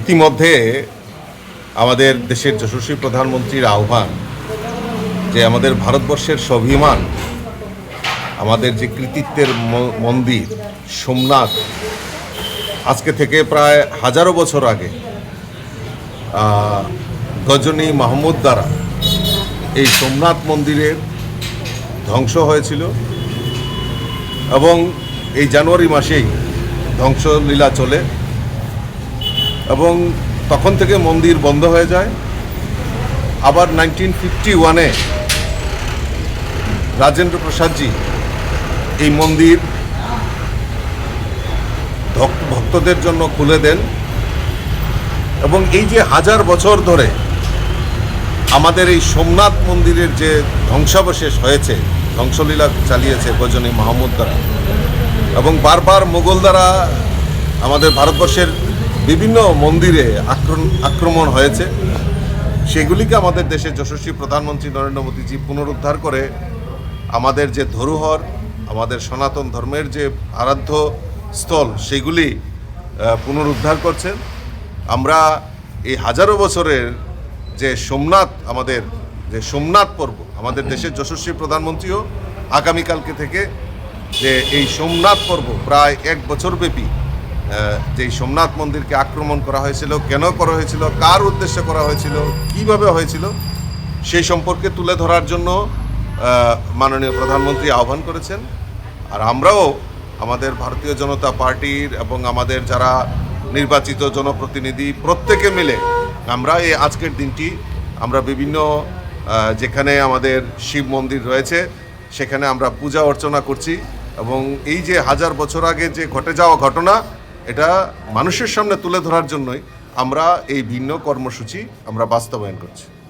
ইতিমধ্যে আমাদের দেশের যশস্বী প্রধানমন্ত্রীর আহ্বান যে আমাদের ভারতবর্ষের স্বাভিমান, আমাদের যে কৃতিত্বের মন্দির, সোমনাথ, আজকে থেকে প্রায় হাজারো বছর আগে গজনী মাহমুদ দ্বারা এই সোমনাথ মন্দিরের ধ্বংস হয়েছিল এবং এই জানুয়ারি মাসেই ধ্বংসলীলা চলে এবং তখন থেকে মন্দির বন্ধ হয়ে যায়। আবার নাইনটিন ফিফটি ওয়ানে রাজেন্দ্র প্রসাদজি এই মন্দির ভক্তদের জন্য খুলে দেন এবং এই যে হাজার বছর ধরে আমাদের এই সোমনাথ মন্দিরের যে ধ্বংসাবশেষ হয়েছে, ধ্বংসলীলা চালিয়েছে গজনী মাহমুদ দ্বারা এবং বারবার মোগল দ্বারা আমাদের ভারতবর্ষের বিভিন্ন মন্দিরে আক্রমণ হয়েছে। সেগুলিকে আমাদের দেশের যশস্বী প্রধানমন্ত্রী নরেন্দ্র মোদীজি পুনরুদ্ধার করে আমাদের যে ধরোহর, আমাদের সনাতন ধর্মের যে আরাধ্য স্থল, সেগুলি পুনরুদ্ধার করছেন। আমরা এই হাজারো বছরের যে সোমনাথ, আমাদের যে সোমনাথ পর্ব, আমাদের দেশের যশস্বী প্রধানমন্ত্রীও আগামীকালকে থেকে যে এই সোমনাথ পর্ব প্রায় এক বছর ব্যাপী যে সোমনাথ মন্দিরকে আক্রমণ করা হয়েছিল, কেন করা হয়েছিল, কার উদ্দেশ্যে করা হয়েছিল, কীভাবে হয়েছিল, সেই সম্পর্কে তুলে ধরার জন্য মাননীয় প্রধানমন্ত্রী আহ্বান করেছেন। আর আমরাও আমাদের ভারতীয় জনতা পার্টির এবং আমাদের যারা নির্বাচিত জনপ্রতিনিধি প্রত্যেকে মিলে আমরা এই আজকের দিনটি, আমরা বিভিন্ন যেখানে আমাদের শিব মন্দির রয়েছে, সেখানে আমরা পূজা অর্চনা করছি। এবং এই যে হাজার বছর আগে যে ঘটে যাওয়া ঘটনা, এটা মানুষের সামনে তুলে ধরার জন্যই আমরা এই ভিন্ন কর্মসূচি আমরা বাস্তবায়ন করছি।